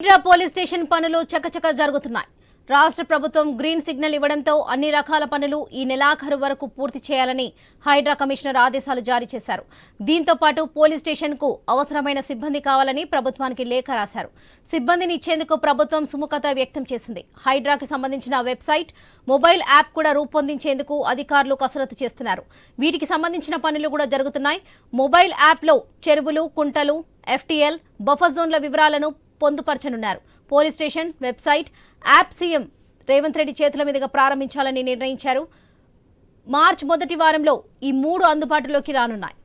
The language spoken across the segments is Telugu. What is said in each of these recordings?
హైడ్రా పోలీస్ స్టేషన్ పనులు చకచక జరుగుతున్నాయి. రాష్ట్ర ప్రభుత్వం గ్రీన్ సిగ్నల్ ఇవ్వడంతో అన్ని రకాల పనులు ఈ నెలాఖరు వరకు పూర్తి చేయాలని హైడ్రా కమిషనర్ ఆదేశాలు జారీ చేశారు. దీంతో పాటు పోలీస్ స్టేషన్కు అవసరమైన సిబ్బంది కావాలని ప్రభుత్వానికి లేఖ రాశారు. సిబ్బందిని ఇచ్చేందుకు ప్రభుత్వం సుముఖత వ్యక్తం చేసింది. హైడ్రాకి సంబంధించిన వెబ్సైట్ మొబైల్ యాప్ కూడా రూపొందించేందుకు అధికారులు కసరత్తు చేస్తున్నారు. వీటికి సంబంధించిన పనులు కూడా జరుగుతున్నాయి. మొబైల్ యాప్లో చెరువులు కుంటలు ఎఫ్టీఎల్ బఫర్ జోన్ల వివరాలను పొందుపరచనున్నారు. Police station website app CM Revanth Reddy చేతుల మీదుగా ప్రారంభించాలని నిర్ణయించారు. మార్చి మొదటి వారంలో ఈ మూడు అందుబాటులోకి రానున్నాయి.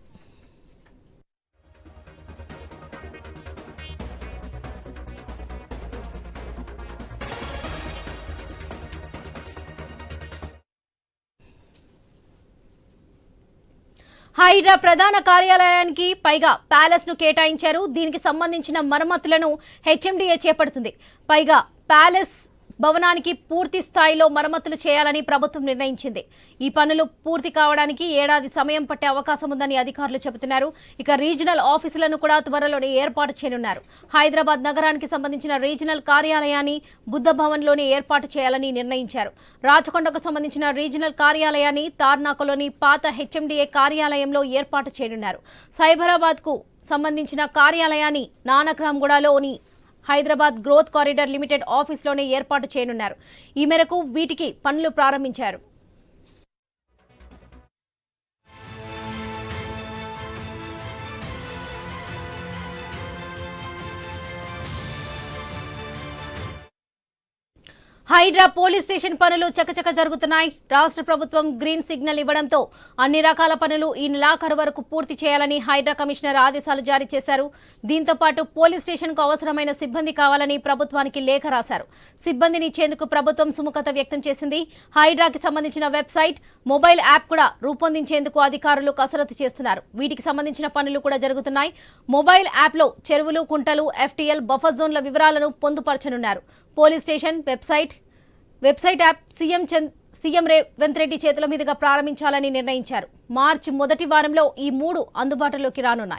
హైడ్రా ప్రధాన కార్యాలయానికి పైగా ప్యాలెస్ను కేటాయించారు. దీనికి సంబంధించిన మరమ్మతులను హెచ్ఎండిఏ చేపడుతుంది. పైగా ప్యాలెస్ భవనానికి పూర్తి స్థాయిలో మరమ్మతులు చేయాలని ప్రభుత్వం నిర్ణయించింది. ఈ పనులు పూర్తి కావడానికి ఏడాది సమయం పట్టే అవకాశం ఉందని అధికారులు చెబుతున్నారు. ఇక రీజనల్ ఆఫీసులను కూడా త్వరలోనే ఏర్పాటు చేయనున్నారు. హైదరాబాద్ నగరానికి సంబంధించిన రీజనల్ కార్యాలయాన్ని బుద్ధ భవన్లోనే ఏర్పాటు చేయాలని నిర్ణయించారు. రాచకొండకు సంబంధించిన రీజనల్ కార్యాలయాన్ని తార్నాకలోని పాత హెచ్ఎండిఏ కార్యాలయంలో ఏర్పాటు చేయనున్నారు. సైబరాబాద్కు సంబంధించిన కార్యాలయాన్ని నానక్రామ్గూడలోని హైదరాబాద్ గ్రోత్ కారిడార్ లిమిటెడ్ ఆఫీస్లోనే ఏర్పాటు చేయనున్నారు. ఈ మేరకు వీటికి పనులు ప్రారంభించారు. హైడ్రా పోలీస్ స్టేషన్ పనులు చకచక జరుగుతున్నాయి. రాష్ట్ర ప్రభుత్వం గ్రీన్ సిగ్నల్ ఇవ్వడంతో అన్ని రకాల పనులు ఈ నెలాఖరు వరకు పూర్తి చేయాలని హైడ్రా కమిషనర్ ఆదేశాలు జారీ చేశారు. దీంతో పాటు పోలీస్ స్టేషన్కు అవసరమైన సిబ్బంది కావాలని ప్రభుత్వానికి లేఖ రాశారు. సిబ్బందిని ఇచ్చేందుకు ప్రభుత్వం సుముఖత వ్యక్తం చేసింది. హైడ్రాకి సంబంధించిన వెబ్సైట్ మొబైల్ యాప్ కూడా రూపొందించేందుకు అధికారులు కసరత్తు చేస్తున్నారు. వీటికి సంబంధించిన పనులు కూడా జరుగుతున్నాయి. మొబైల్ యాప్లో చెరువులు కుంటలు ఎఫ్టీఎల్ బఫర్ జోన్ల వివరాలను పొందుపరచనున్నారు. Police station website website app CM Chand CM Revanth Reddy చేతుల మీదుగా ప్రారంభించాలని నిర్ణయించారు. మార్చి మొదటి వారంలో ఈ మూడు అందుబాటులోకి రానున్నాయి.